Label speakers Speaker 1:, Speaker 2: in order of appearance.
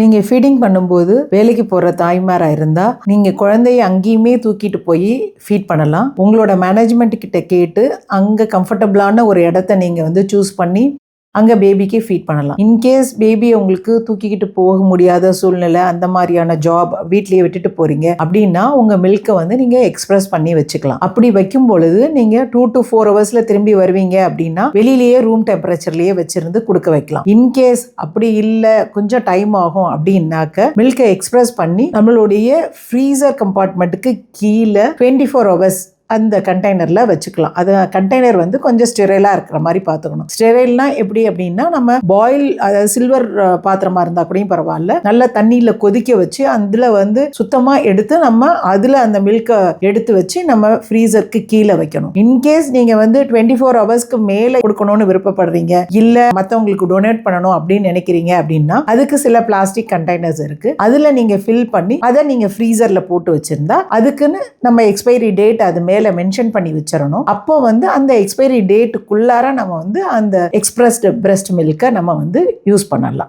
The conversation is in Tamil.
Speaker 1: நீங்கள் ஃபீடிங் பண்ணும்போது வேலைக்கு போகிற தாய்மாராக இருந்தால் நீங்கள் குழந்தைய அங்கேயுமே தூக்கிட்டு போய் ஃபீட் பண்ணலாம். உங்களோட மேனேஜ்மெண்ட் கிட்ட கேட்டு அங்கே கம்ஃபர்டபுளான ஒரு இடத்த நீங்கள் வந்து சூஸ் பண்ணி அங்கே பேபிக்கு ஃபீட் பண்ணலாம். இன்கேஸ் பேபி உங்களுக்கு தூக்கிக்கிட்டு போக முடியாத சூழ்நிலை அந்த மாதிரியான ஜாப் வீட்லேயே விட்டுட்டு போகிறீங்க அப்படின்னா உங்கள் மில்க்கை வந்து நீங்கள் எக்ஸ்பிரஸ் பண்ணி வச்சுக்கலாம். அப்படி வைக்கும் பொழுது நீங்கள் டூ டு ஃபோர் ஹவர்ஸில் திரும்பி வருவீங்க அப்படின்னா வெளியிலேயே ரூம் டெம்பரேச்சர்லேயே வச்சுருந்து கொடுக்க வைக்கலாம். இன்கேஸ் அப்படி இல்லை கொஞ்சம் டைம் ஆகும் அப்படின்னாக்க மில்கை எக்ஸ்பிரஸ் பண்ணி நம்மளுடைய ஃப்ரீசர் கம்பார்ட்மெண்ட்டுக்கு கீழே டுவெண்ட்டி ஃபோர் ஹவர்ஸ் அந்த கண்டெய்னரில் வச்சுக்கலாம். அது கண்டெய்னர் வந்து கொஞ்சம் ஸ்டெரைலாக இருக்கிற மாதிரி பார்த்துக்கணும். ஸ்டெரைல்னா எப்படி அப்படின்னா நம்ம பாயில் அதாவது சில்வர் பாத்திரமாக இருந்தால் கூடயும் பரவாயில்ல. நல்ல தண்ணியில் கொதிக்க வச்சு அதில் வந்து சுத்தமாக எடுத்து நம்ம அதில் அந்த மில்கை எடுத்து வச்சு நம்ம ஃப்ரீசருக்கு கீழே வைக்கணும். இன்கேஸ் நீங்கள் வந்து டுவெண்ட்டி ஃபோர் ஹவர்ஸ்க்கு மேலே கொடுக்கணும்னு விருப்பப்படுறீங்க இல்லை மற்றவங்களுக்கு டொனேட் பண்ணணும் அப்படின்னு நினைக்கிறீங்க அப்படின்னா அதுக்கு சில பிளாஸ்டிக் கண்டெய்னர்ஸ் இருக்குது அதில் நீங்கள் ஃபில் பண்ணி அதை நீங்கள் ஃப்ரீசரில் போட்டு வச்சுருந்தா அதுக்குன்னு நம்ம எக்ஸ்பைரி டேட் அது மேலே மென்ஷன் பண்ணி வச்சிடணும். அப்போ வந்து அந்த எக்ஸ்பைரி டேட்டுக்குள்ளார நம்ம வந்து அந்த எக்ஸ்பிரஸ்டு பிரஸ்ட் மில்கை நம்ம வந்து யூஸ் பண்ணலாம்.